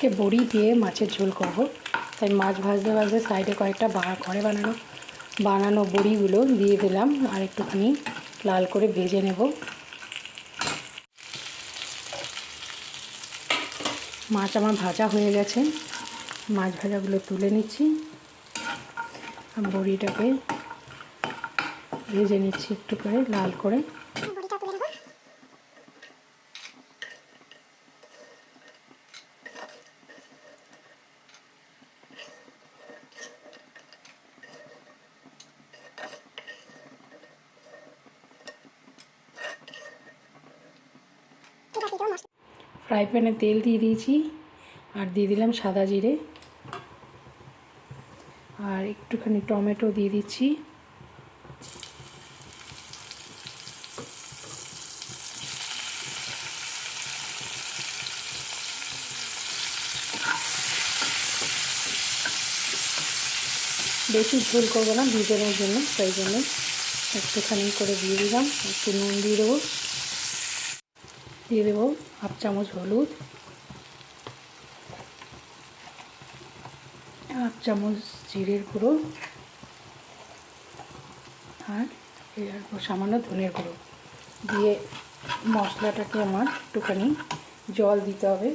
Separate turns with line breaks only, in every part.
আজকে বড়ি দিয়ে মাছের ঝোল করব। তাই মাছ ভাজতে ভাজতে সাইডে কয়েকটা বা, ঘরে বানানো বানানো বড়িগুলো দিয়ে দিলাম আর একটুখানি লাল করে ভেজে নেব। মাছ আমার ভাজা হয়ে গেছে। মাছ ভাজাগুলো তুলে নিচ্ছি। বড়িটাকে ভেজে নিচ্ছি একটু করে লাল করে
বড়িটা তুলে নেব এবার দিয়ে দেবো মশলা
ফ্রাই প্যানে তেল দিয়ে দিয়েছি। আর দিয়ে দিলাম সাদা জিরে। আর একটুখানি টমেটো দিয়ে দিচ্ছি। বেশি ঝোল করব না দুজনের জন্য, তাই জন্য একটুখানি করে দিয়ে দিলাম। একটু নুন দিয়ে দেবো। দিয়ে দেবো হাফ চামচ হলুদ, হাফ চামচ জিরের গুঁড়ো আর সামান্য ধনের গুঁড়ো। দিয়ে মশলাটাকে আমার একটুখানি জল দিতে হবে।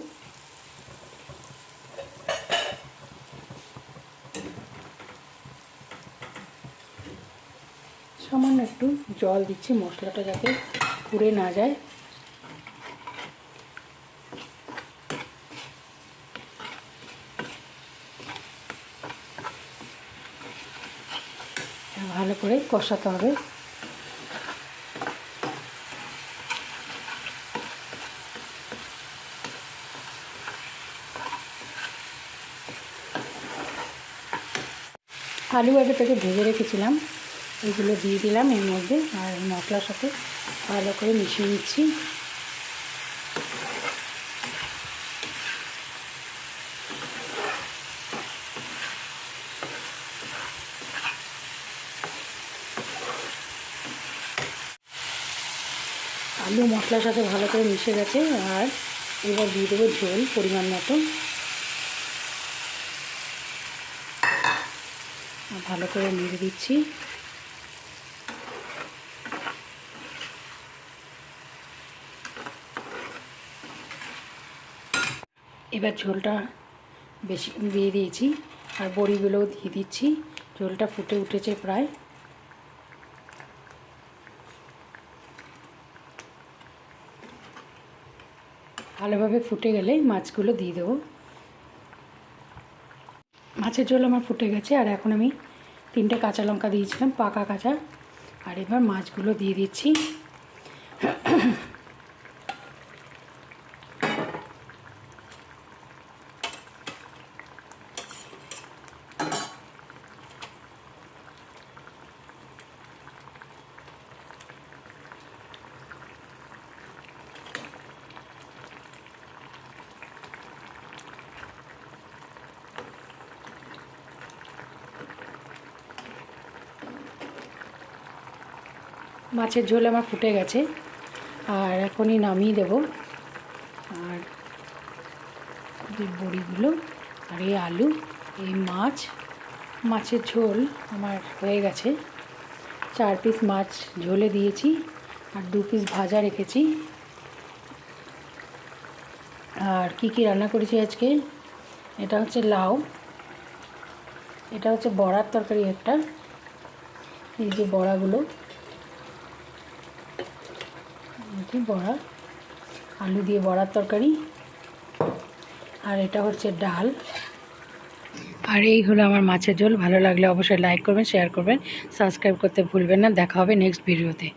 সামান্য একটু জল দিচ্ছি, মশলাটা যাতে পুড়ে না যায়। ভালো করে কষাতে হবে। আলু আগে থেকে ভেজে রেখেছিলাম, এগুলো দিয়ে দিলাম এর মধ্যে আর মশলার সাথে ভালো করে মিশিয়ে নিচ্ছি। আলু মশলার সাথে ভালো করে মিশে গেছে, আর এবার দিয়ে দেবো ঝোল পরিমাণ মতো। ভালো করে নেড়ে দিচ্ছি। এবার ঝোলটা বেশি দিয়ে দিয়েছি, আর বড়িগুলোও দিয়ে দিচ্ছি। ঝোলটা ফুটে উঠেছে প্রায়। ভালোভাবে ফুটে গেলেই মাছগুলো দিয়ে দেবো। মাছের ঝোল আমার ফুটে গেছে, আর এখন আমি তিনটে কাঁচা লঙ্কা দিয়েছিলাম, পাকা কাঁচা। আর এবার মাছগুলো দিয়ে দিচ্ছি। মাছের ঝোল আমার ফুটে গেছে। আর এখনই নামিয়ে দেব। আর এই বড়িগুলো আর এই আলু, এই মাছ, মাছের ঝোল আমার হয়ে গেছে। চার পিস মাছ ঝোলে দিয়েছি আর দু পিস ভাজা রেখেছি। আর কি কি রান্না করেছি আজকে? এটা হচ্ছে লাউ, এটা হচ্ছে বড়ার তরকারি একটা। এই যে বড়াগুলো। এটি বড়া? আলু দিয়ে বড়ার তরকারি। আর এটা হচ্ছে ডাল। আর এই হলো আমার মাছের ঝোল। ভালো লাগলে অবশ্যই লাইক করবেন শেয়ার করবেন। সাবস্ক্রাইব করতে ভুলবেন না। দেখা হবে নেক্সট ভিডিওতে